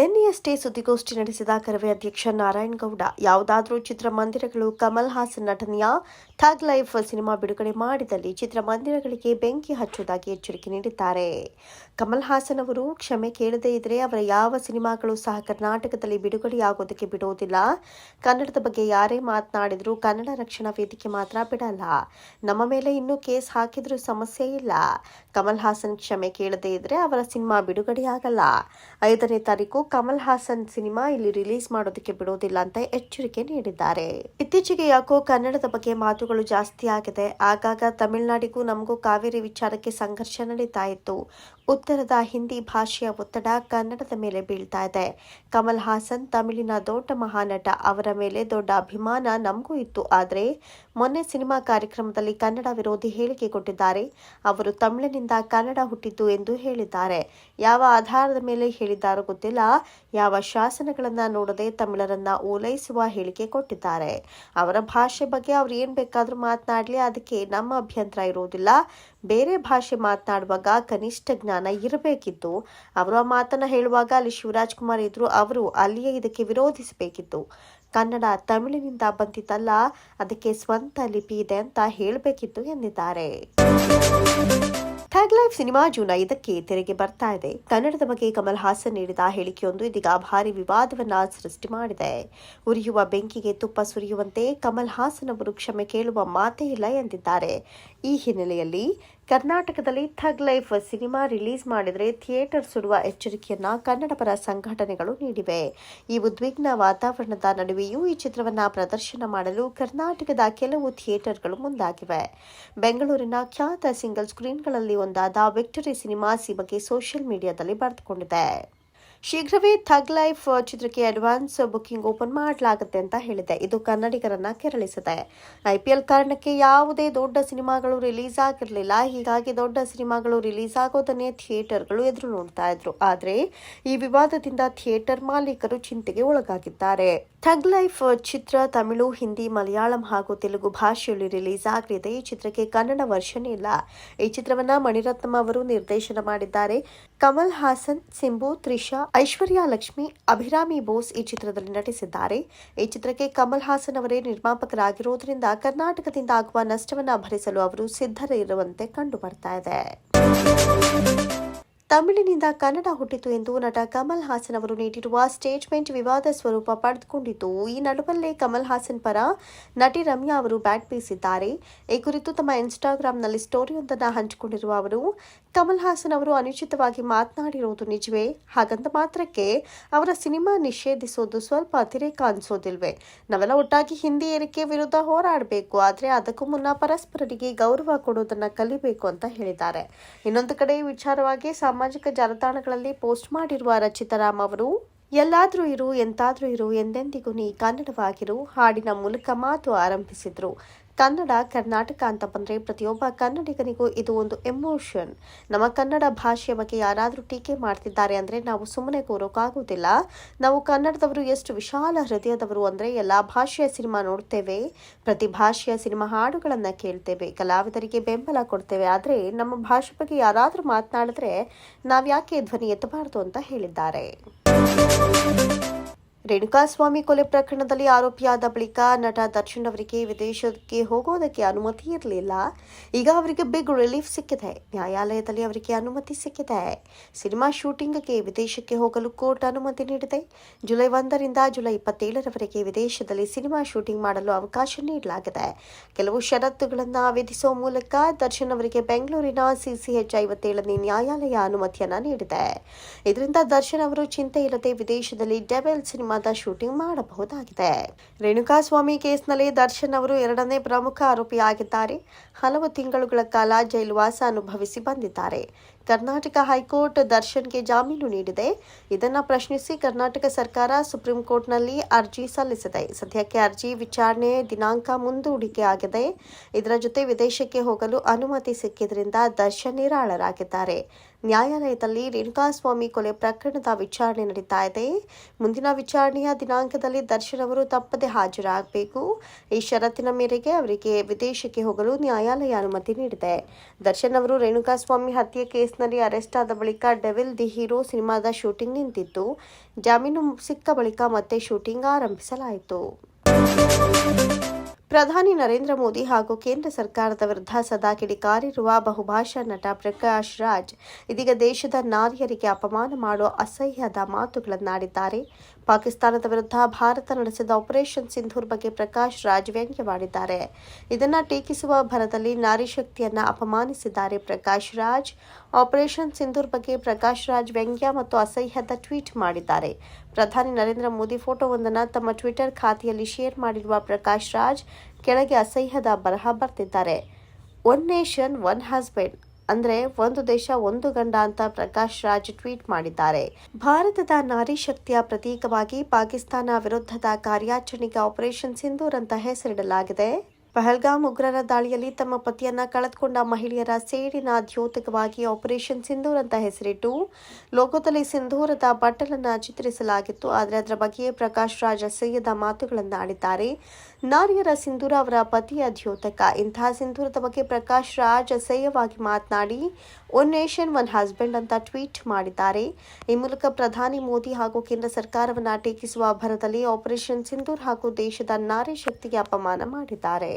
ನಿನ್ನೆಯಷ್ಟೇ ಸುದ್ದಿಗೋಷ್ಠಿ ನಡೆಸಿದ ಕರವೇ ಅಧ್ಯಕ್ಷ ನಾರಾಯಣಗೌಡ, ಯಾವುದಾದರೂ ಚಿತ್ರಮಂದಿರಗಳು ಕಮಲ್ ಹಾಸನ್ ನಟನೆಯ ಥಗ್ ಲೈಫ್ ಸಿನಿಮಾ ಬಿಡುಗಡೆ ಮಾಡಿದಲ್ಲಿ ಚಿತ್ರಮಂದಿರಗಳಿಗೆ ಬೆಂಕಿ ಹಚ್ಚುವುದಾಗಿ ಎಚ್ಚರಿಕೆ ನೀಡಿದ್ದಾರೆ. ಕಮಲ್ ಹಾಸನ್ ಅವರು, ಕ್ಷಮೆ ಕೇಳದೇ ಇದ್ರೆ ಅವರ ಯಾವ ಸಿನಿಮಾಗಳು ಸಹ ಕರ್ನಾಟಕದಲ್ಲಿ ಬಿಡುಗಡೆಯಾಗೋದಕ್ಕೆ ಬಿಡುವುದಿಲ್ಲ. ಕನ್ನಡದ ಬಗ್ಗೆ ಯಾರೇ ಮಾತನಾಡಿದರೂ ಕನ್ನಡ ರಕ್ಷಣಾ ವೇದಿಕೆ ಮಾತ್ರ ಬಿಡಲ್ಲ. ನಮ್ಮ ಮೇಲೆ ಇನ್ನೂ ಕೇಸ್ ಹಾಕಿದರೂ ಸಮಸ್ಯೆ ಇಲ್ಲ. ಕಮಲ್ ಹಾಸನ್ ಕ್ಷಮೆ ಕೇಳದೇ ಇದ್ರೆ ಅವರ ಸಿನಿಮಾ ಬಿಡುಗಡೆಯಾಗಲ್ಲ. ಐದನೇ ತಾರೀಕು ಕಮಲ್ ಹಾಸನ್ ಸಿನಿಮಾ ಇಲ್ಲಿ ರಿಲೀಸ್ ಮಾಡೋದಕ್ಕೆ ಬಿಡೋದಿಲ್ಲ ಅಂತ ಎಚ್ಚರಿಕೆ ನೀಡಿದ್ದಾರೆ. ಇತ್ತೀಚೆಗೆ ಯಾಕೋ ಕನ್ನಡದ ಬಗ್ಗೆ ಮಾತುಗಳು ಜಾಸ್ತಿ ಆಗಿದೆ. ಆಗಾಗ ತಮಿಳುನಾಡಿಗೂ ನಮಗೂ ಕಾವೇರಿ ವಿಚಾರಕ್ಕೆ ಸಂಘರ್ಷ ನಡೀತಾ ಇತ್ತು. ಉತ್ತರದ ಹಿಂದಿ ಭಾಷೆಯ ಒತ್ತಡ ಕನ್ನಡದ ಮೇಲೆ ಬೀಳ್ತಾ ಇದೆ. ಕಮಲ್ ಹಾಸನ್ ತಮಿಳಿನ ದೊಡ್ಡ ಮಹಾನಟ. ಅವರ ಮೇಲೆ ದೊಡ್ಡ ಅಭಿಮಾನ ನಮಗೂ ಇತ್ತು. ಆದರೆ ಮೊನ್ನೆ ಸಿನಿಮಾ ಕಾರ್ಯಕ್ರಮದಲ್ಲಿ ಕನ್ನಡ ವಿರೋಧಿ ಹೇಳಿಕೆ ಕೊಟ್ಟಿದ್ದಾರೆ. ಅವರು ತಮಿಳಿನಿಂದ ಕನ್ನಡ ಹುಟ್ಟಿದ್ದು ಎಂದು ಹೇಳಿದ್ದಾರೆ. ಯಾವ ಆಧಾರದ ಮೇಲೆ ಹೇಳಿದ್ದಾರೋ ಗೊತ್ತಿಲ್ಲ. ಯಾವ ಶಾಸನಗಳನ್ನ ನೋಡದೆ ತಮಿಳರನ್ನ ಓಲೈಸುವ ಹೇಳಿಕೆ ಕೊಟ್ಟಿದ್ದಾರೆ. ಅವರ ಭಾಷೆ ಬಗ್ಗೆ ಅವ್ರು ಏನ್ ಬೇಕಾದ್ರೂ ಮಾತನಾಡ್ಲಿ, ಅದಕ್ಕೆ ನಮ್ಮ ಅಭ್ಯಂತರ ಇರುವುದಿಲ್ಲ ಬೇರೆ ಭಾಷೆ ಮಾತನಾಡುವಾಗ ಕನಿಷ್ಠ ಜ್ಞಾನ ಇರಬೇಕಿತ್ತು. ಅವರು ಆ ಮಾತನ್ನ ಹೇಳುವಾಗ ಅಲ್ಲಿ ಶಿವರಾಜ್ ಕುಮಾರ್ ಇದ್ರು, ಅವರು ಅಲ್ಲಿಯೇ ಇದಕ್ಕೆ ವಿರೋಧಿಸಬೇಕಿತ್ತು. ಕನ್ನಡ ತಮಿಳಿನಿಂದ ಬಂದಿತಲ್ಲ ಅದಕ್ಕೆ ಸ್ವಂತ ಲಿಪಿ ಇದೆ ಅಂತ ಹೇಳಬೇಕಿತ್ತು ಎಂದಿದ್ದಾರೆ. ಥ್ಯಾಗ್ ಲೈಫ್ ಸಿನಿಮಾ ಜೂನ್ ಐದಕ್ಕೆ ತೆರೆಗೆ ಬರ್ತಾ ಇದೆ. ಕನ್ನಡದ ಬಗ್ಗೆ ಕಮಲ್ ಹಾಸನ್ ನೀಡಿದ ಹೇಳಿಕೆಯೊಂದು ಇದೀಗ ಭಾರಿ ವಿವಾದವನ್ನ ಸೃಷ್ಟಿ ಮಾಡಿದೆ. ಉರಿಯುವ ಬೆಂಕಿಗೆ ತುಪ್ಪ ಸುರಿಯುವಂತೆ ಕಮಲ್ ಹಾಸನ್ ಅವರು ಕ್ಷಮೆ ಕೇಳುವ ಮಾತೇ ಇಲ್ಲ ಎಂದಿದ್ದಾರೆ. ಈ ಹಿನ್ನೆಲೆಯಲ್ಲಿ ಕರ್ನಾಟಕದಲ್ಲಿ ಥಗ್ ಲೈಫ್ ಸಿನಿಮಾ ರಿಲೀಸ್ ಮಾಡಿದರೆ ಥಿಯೇಟರ್ ಸುಡುವ ಎಚ್ಚರಿಕೆಯನ್ನ ಕನ್ನಡ ಪರ ಸಂಘಟನೆಗಳು ನೀಡಿವೆ. ಈ ಉದ್ವಿಗ್ನ ವಾತಾವರಣದ ನಡುವೆಯೂ ಈ ಚಿತ್ರವನ್ನ ಪ್ರದರ್ಶನ ಮಾಡಲು ಕರ್ನಾಟಕದ ಕೆಲವು ಥಿಯೇಟರ್ಗಳು ಮುಂದಾಗಿವೆ. ಬೆಂಗಳೂರಿನ ಖ್ಯಾತ ಸಿಂಗಲ್ ಸ್ಕ್ರೀನ್ಗಳಲ್ಲಿ ಒಂದಾದ ವಿಕ್ಟರಿ ಸಿನಿಮಾಸ್ ಈ ಬಗ್ಗೆ ಸೋಷಿಯಲ್ ಮೀಡಿಯಾದಲ್ಲಿ ಬರೆದುಕೊಂಡಿದೆ. ಶೀಘ್ರವೇ ಥಗ್ ಲೈಫ್ ಚಿತ್ರಕ್ಕೆ ಅಡ್ವಾನ್ಸ್ ಬುಕಿಂಗ್ ಓಪನ್ ಮಾಡಲಾಗುತ್ತೆ ಅಂತ ಹೇಳಿದೆ. ಇದು ಕನ್ನಡಿಗರನ್ನ ಕೆರಳಿಸಿದೆ. ಐಪಿಎಲ್ ಕಾರಣಕ್ಕೆ ಯಾವುದೇ ದೊಡ್ಡ ಸಿನಿಮಾಗಳು ರಿಲೀಸ್ ಆಗಿರಲಿಲ್ಲ. ಹೀಗಾಗಿ ದೊಡ್ಡ ಸಿನಿಮಾಗಳು ರಿಲೀಸ್ ಆಗೋದನ್ನೇ ಥಿಯೇಟರ್ಗಳು ಎದುರು ನೋಡ್ತಾ ಇದ್ರು. ಆದರೆ ಈ ವಿವಾದದಿಂದ ಥಿಯೇಟರ್ ಮಾಲೀಕರು ಚಿಂತೆಗೆ ಒಳಗಾಗಿದ್ದಾರೆ. ಥಗ್ ಲೈಫ್, ಚಿತ್ರ, ತಮಿಳು, ಹಿಂದಿ, ಮಲಯಾಳಂ ಹಾಗೂ ತೆಲುಗು ಭಾಷೆಯಲ್ಲಿ ರಿಲೀಸ್ ಆಗಲಿದೆ. ಈ ಚಿತ್ರಕ್ಕೆ ಕನ್ನಡ ವರ್ಷನ್ ಇಲ್ಲ. ಈ ಚಿತ್ರವನ್ನ ಮಣಿರತ್ನಂ ಅವರು ನಿರ್ದೇಶನ ಮಾಡಿದ್ದಾರೆ. ಕಮಲ್ ಹಾಸನ್, ಸಿಂಬು, ತ್ರಿಷಾ, ಐಶ್ವರ್ಯ ಲಕ್ಷ್ಮಿ, ಅಭಿರಾಮಿ ಬೋಸ್ ಈ ಚಿತ್ರದಲ್ಲಿ ನಟಿಸಿದ್ದಾರೆ. ಈ ಚಿತ್ರಕ್ಕೆ ಕಮಲ್ ಹಾಸನ್ ಅವರೇ ನಿರ್ಮಾಪಕರಾಗಿರುವುದರಿಂದ ಕರ್ನಾಟಕದಿಂದ ಆಗುವ ನಷ್ಟವನ್ನು ಭರಿಸಲು ಅವರು ಸಿದ್ಧರಿರುವಂತೆ ಕಂಡು ಬರ್ತಾ ಇದೆ. ತಮಿಳಿನಿಂದ ಕನ್ನಡ ಹುಟ್ಟಿತು ಎಂದು ನಟ ಕಮಲ್ ಹಾಸನ್ ಅವರು ನೀಡಿರುವ ಸ್ಟೇಟ್ಮೆಂಟ್ ವಿವಾದ ಸ್ವರೂಪ ಪಡೆದುಕೊಂಡಿತು ಈ ನಡುವಲ್ಲೇ ಕಮಲ್ ಹಾಸನ್ ಪರ ನಟಿ ರಮ್ಯಾ ಅವರು ಬ್ಯಾಟ್ ಬೀಸಿದ್ದಾರೆ. ಈ ಕುರಿತು ತಮ್ಮ ಇನ್ಸ್ಟಾಗ್ರಾಂನಲ್ಲಿ ಸ್ಟೋರಿಯೊಂದನ್ನು ಹಂಚಿಕೊಂಡಿರುವ ಅವರು, ಕಮಲ್ ಹಾಸನ್ ಅವರು ಅನುಚಿತವಾಗಿ ಮಾತನಾಡಿರುವುದು ನಿಜವೇ? ಹಾಗಂತ ಮಾತ್ರಕ್ಕೆ ಅವರ ಸಿನಿಮಾ ನಿಷೇಧಿಸೋದು ಸ್ವಲ್ಪ ಅತಿರೇಕ ಅನಿಸೋದಿಲ್ವೇ? ನಾವೆಲ್ಲ ಒಟ್ಟಾಗಿ ಹಿಂದಿ ಏರಿಕೆ ವಿರುದ್ಧ ಹೋರಾಡಬೇಕು, ಆದರೆ ಅದಕ್ಕೂ ಮುನ್ನ ಪರಸ್ಪರರಿಗೆ ಗೌರವ ಕೊಡೋದನ್ನು ಕಲಿಬೇಕು ಅಂತ ಹೇಳಿದ್ದಾರೆ. ಇನ್ನೊಂದು ಕಡೆ ವಿಚಾರವಾಗಿ ವಿಚಾರವಾಗಿ ಸಾಮಾಜಿಕ ಜಾಲತಾಣಗಳಲ್ಲಿ ಪೋಸ್ಟ್ ಮಾಡಿರುವ ರಚಿತಾರಾಮ್ ಅವರು, ಎಲ್ಲಾದರೂ ಇರು, ಎಂತಾದರೂ ಇರು, ಎಂದೆಂದಿಗೂ ನೀ ಕನ್ನಡವಾಗಿರು, ಹಾಡಿನ ಮೂಲಕ ಮಾತು ಆರಂಭಿಸಿದ್ರು. ಕನ್ನಡ, ಕರ್ನಾಟಕ ಅಂತ ಬಂದರೆ ಪ್ರತಿಯೊಬ್ಬ ಕನ್ನಡಿಗನಿಗೂ ಇದು ಒಂದು ಎಮೋಷನ್ ನಮ್ಮ ಕನ್ನಡ ಭಾಷೆಯ ಬಗ್ಗೆ ಯಾರಾದರೂ ಟೀಕೆ ಮಾಡ್ತಿದ್ದಾರೆ ಅಂದರೆ ನಾವು ಸುಮ್ಮನೆ ಕೂರೋಕ್ಕಾಗೋದಿಲ್ಲ ನಾವು ಕನ್ನಡದವರು ಎಷ್ಟು ವಿಶಾಲ ಹೃದಯದವರು ಅಂದರೆ ಎಲ್ಲ ಭಾಷೆಯ ಸಿನಿಮಾ ನೋಡ್ತೇವೆ. ಪ್ರತಿ ಭಾಷೆಯ ಸಿನಿಮಾ ಹಾಡುಗಳನ್ನು ಕೇಳ್ತೇವೆ, ಕಲಾವಿದರಿಗೆ ಬೆಂಬಲ ಕೊಡ್ತೇವೆ. ಆದರೆ ನಮ್ಮ ಭಾಷೆ ಬಗ್ಗೆ ಯಾರಾದರೂ ಮಾತನಾಡಿದ್ರೆ ನಾವು ಯಾಕೆ ಧ್ವನಿ ಎತ್ತಬಾರದು ಅಂತ ಹೇಳಿದ್ದಾರೆ. ರೇಣುಕಾಸ್ವಾಮಿ ಕೊಲೆ ಪ್ರಕರಣದಲ್ಲಿ ಆರೋಪಿಯಾದ ಬಳಿಕ ನಟ ದರ್ಶನ್ ಅವರಿಗೆ ವಿದೇಶಕ್ಕೆ ಹೋಗೋದಕ್ಕೆ ಅನುಮತಿ ಇರಲಿಲ್ಲ. ಈಗ ಅವರಿಗೆ ಬಿಗ್ ರಿಲೀಫ್ ಸಿಕ್ಕಿದೆ. ನ್ಯಾಯಾಲಯದಲ್ಲಿ ಅವರಿಗೆ ಅನುಮತಿ ಸಿಕ್ಕಿದೆ. ಸಿನಿಮಾ ಶೂಟಿಂಗ್ಗೆ ವಿದೇಶಕ್ಕೆ ಹೋಗಲು ಕೋರ್ಟ್ ಅನುಮತಿ ನೀಡಿದೆ. ಜುಲೈ ಒಂದರಿಂದ ಜುಲೈ ಇಪ್ಪತ್ತೇಳರವರೆಗೆ ವಿದೇಶದಲ್ಲಿ ಸಿನಿಮಾ ಶೂಟಿಂಗ್ ಮಾಡಲು ಅವಕಾಶ ನೀಡಲಾಗಿದೆ. ಕೆಲವು ಷರತ್ತುಗಳನ್ನು ವಿಧಿಸುವ ಮೂಲಕ ದರ್ಶನ್ ಅವರಿಗೆ ಬೆಂಗಳೂರಿನ ಸಿಸಿಎಚ್ ಐವತ್ತೇಳನೇ ನ್ಯಾಯಾಲಯ ಅನುಮತಿಯನ್ನ ನೀಡಿದೆ. ಇದರಿಂದ ದರ್ಶನ್ ಅವರು ಚಿಂತೆ ಇಲ್ಲದೆ ವಿದೇಶದಲ್ಲಿ ಡೆವೆಲ್ ಸಿನಿಮಾದ ಶೂಟಿಂಗ್ ಮಾಡಬಹುದಾಗಿದೆ. ರೇಣುಕಾಸ್ವಾಮಿ ಕೇಸ್ನಲ್ಲಿ ದರ್ಶನ್ ಅವರು ಎರಡನೇ ಪ್ರಮುಖ ಆರೋಪಿಯಾಗಿದ್ದಾರೆ. ಹಲವು ತಿಂಗಳುಗಳ ಕಾಲ ಜೈಲುವಾಸ ಅನುಭವಿಸಿ ಬಂದಿದ್ದಾರೆ. ಕರ್ನಾಟಕ ಹೈಕೋರ್ಟ್ ದರ್ಶನ್ಗೆ ಜಾಮೀನು ನೀಡಿದೆ. ಇದನ್ನ ಪ್ರಶ್ನಿಸಿ ಕರ್ನಾಟಕ ಸರ್ಕಾರ ಸುಪ್ರೀಂ ಕೋರ್ಟ್ನಲ್ಲಿ ಅರ್ಜಿ ಸಲ್ಲಿಸಿದೆ. ಸದ್ಯಕ್ಕೆ ಅರ್ಜಿ ವಿಚಾರಣೆ ದಿನಾಂಕ ಮುಂದೂಡಿಕೆ ಆಗಿದೆ. ಇದರ ಜೊತೆ ವಿದೇಶಕ್ಕೆ ಹೋಗಲು ಅನುಮತಿ ಸಿಕ್ಕಿದ್ರಿಂದ ದರ್ಶನ್ ನಿರಾಳರಾಗಿದ್ದಾರೆ. ನ್ಯಾಯಾಲಯದಲ್ಲಿ ರೇಣುಕಾಸ್ವಾಮಿ ಕೊಲೆ ಪ್ರಕರಣದ ವಿಚಾರಣೆ ನಡೀತಾ ಇದೆ. ಮುಂದಿನ ವಿಚಾರಣೆಯ ದಿನಾಂಕದಲ್ಲಿ ದರ್ಶನ್ ಅವರು ತಪ್ಪದೆ ಹಾಜರಾಗಬೇಕು. ಈ ಷರತ್ತಿನ ಮೇರೆಗೆ ಅವರಿಗೆ ವಿದೇಶಕ್ಕೆ ಹೋಗಲು ನ್ಯಾಯಾಲಯ ಅನುಮತಿ ನೀಡಿದೆ. ದರ್ಶನ್ ಅವರು ರೇಣುಕಾಸ್ವಾಮಿ ಹತ್ಯೆ ಕೇಸ್ ಕೇಸ್ನಲ್ಲಿ ಅರೆಸ್ಟ್ ಆದ ಬಳಿಕ ಡೆವಿಲ್ ದಿ ಹೀರೋ ಸಿನಿಮಾದ ಶೂಟಿಂಗ್ ನಿಂತಿತ್ತು. ಜಾಮೀನು ಸಿಕ್ಕ ಬಳಿಕ ಮತ್ತೆ ಶೂಟಿಂಗ್ ಆರಂಭಿಸಲಾಯಿತು. ಪ್ರಧಾನಿ ನರೇಂದ್ರ ಮೋದಿ ಹಾಗೂ ಕೇಂದ್ರ ಸರ್ಕಾರದ ವಿರುದ್ಧ ಸದಾ ಕಿಡಿಕಾರಿರುವ ಬಹುಭಾಷಾ ನಟ ಪ್ರಕಾಶ್ ರಾಜ್ ಇದೀಗ ದೇಶದ ನಾರಿಯರಿಗೆ ಅಪಮಾನ ಮಾಡುವ ಅಸಹ್ಯದ ಮಾತುಗಳನ್ನಾಡಿದ್ದಾರೆ. ಪಾಕಿಸ್ತಾನದ ವಿರುದ್ಧ ಭಾರತ ನಡೆಸಿದ ಆಪರೇಷನ್ ಸಿಂಧೂರ್ ಬಗ್ಗೆ ಪ್ರಕಾಶ್ ರಾಜ್ ವ್ಯಂಗ್ಯ ಮಾಡಿದ್ದಾರೆ. ಇದನ್ನು ಟೀಕಿಸುವ ಭರದಲ್ಲಿ ನಾರಿ ಶಕ್ತಿಯನ್ನ ಅಪಮಾನಿಸಿದ್ದಾರೆ ಪ್ರಕಾಶ್ ರಾಜ್. ಆಪರೇಷನ್ ಸಿಂಧೂರ್ ಬಗ್ಗೆ ಪ್ರಕಾಶ್ ರಾಜ್ ವ್ಯಂಗ್ಯ ಮತ್ತು ಅಸಹ್ಯದ ಟ್ವೀಟ್ ಮಾಡಿದ್ದಾರೆ. ಪ್ರಧಾನಿ ನರೇಂದ್ರ ಮೋದಿ ಫೋಟೋವೊಂದನ್ನು ತಮ್ಮ ಟ್ವಿಟರ್ ಖಾತೆಯಲ್ಲಿ ಶೇರ್ ಮಾಡಿರುವ ಪ್ರಕಾಶ್ ರಾಜ್, ಕೆಳಗೆ ಅಸಹ್ಯದ ಬರಹ ಬರ್ತಿದ್ದಾರೆ. ಒನ್ ನೇಷನ್, ಒನ್ ಹಸ್ಬೆಂಡ್ ಅಂದ್ರೆ ಒಂದು ದೇಶ, ಒಂದು ಗಂಡ ಅಂತ ಪ್ರಕಾಶ್ ರಾಜ್ ಟ್ವೀಟ್ ಮಾಡಿದ್ದಾರೆ. ಭಾರತದ ನಾರಿ ಶಕ್ತಿಯ ಪ್ರತೀಕವಾಗಿ ಪಾಕಿಸ್ತಾನ ವಿರುದ್ಧದ ಕಾರ್ಯಾಚರಣೆಗೆ ಆಪರೇಷನ್ ಸಿಂಧೂರ್ ಅಂತ ಹೆಸರಿಡಲಾಗಿದೆ. ಪಹಲ್ಗಾಮ್ ಉಗ್ರರ ದಾಳಿಯಲ್ಲಿ ತಮ್ಮ ಪತಿಯನ್ನ ಕಳೆದುಕೊಂಡ ಮಹಿಳೆಯರ ಸೇಡಿನ ದ್ಯೋತಕವಾಗಿ ಆಪರೇಷನ್ ಸಿಂಧೂರ್ ಅಂತ ಹೆಸರಿಟ್ಟು ಲೋಗೋದಲ್ಲಿ ಸಿಂಧೂರದ ಬಟ್ಟಲನ್ನ ಚಿತ್ರಿಸಲಾಗಿತ್ತು. ಆದರೆ ಅದರ ಬಗ್ಗೆಯೇ ಪ್ರಕಾಶ್ ರಾಜ್ ಅಸಹ್ಯದ ಮಾತುಗಳನ್ನು ಆಡಿದ್ದಾರೆ. ನಾರಿಯರ ಸಿಂಧೂರ ಅವರ ಪತಿಯ ದ್ಯೋತಕ. ಇಂತಹ ಸಿಂಧೂರದ ಬಗ್ಗೆ ಪ್ರಕಾಶ್ ರಾಜ್ ಅಸಹ್ಯವಾಗಿ ಮಾತನಾಡಿ, ಒನ್ ನೇಷನ್, ಒನ್ ಹಸ್ಬೆಂಡ್ ಅಂತ ಟ್ವೀಟ್ ಮಾಡಿದ್ದಾರೆ. ಈ ಮೂಲಕ ಪ್ರಧಾನಿ ಮೋದಿ ಹಾಗೂ ಕೇಂದ್ರ ಸರ್ಕಾರವನ್ನು ಟೀಕಿಸುವ ಭರದಲ್ಲಿ ಆಪರೇಷನ್ ಸಿಂಧೂರ್ ಹಾಗೂ ದೇಶದ ನಾರಿ ಶಕ್ತಿಗೆ ಅಪಮಾನ ಮಾಡಿದ್ದಾರೆ.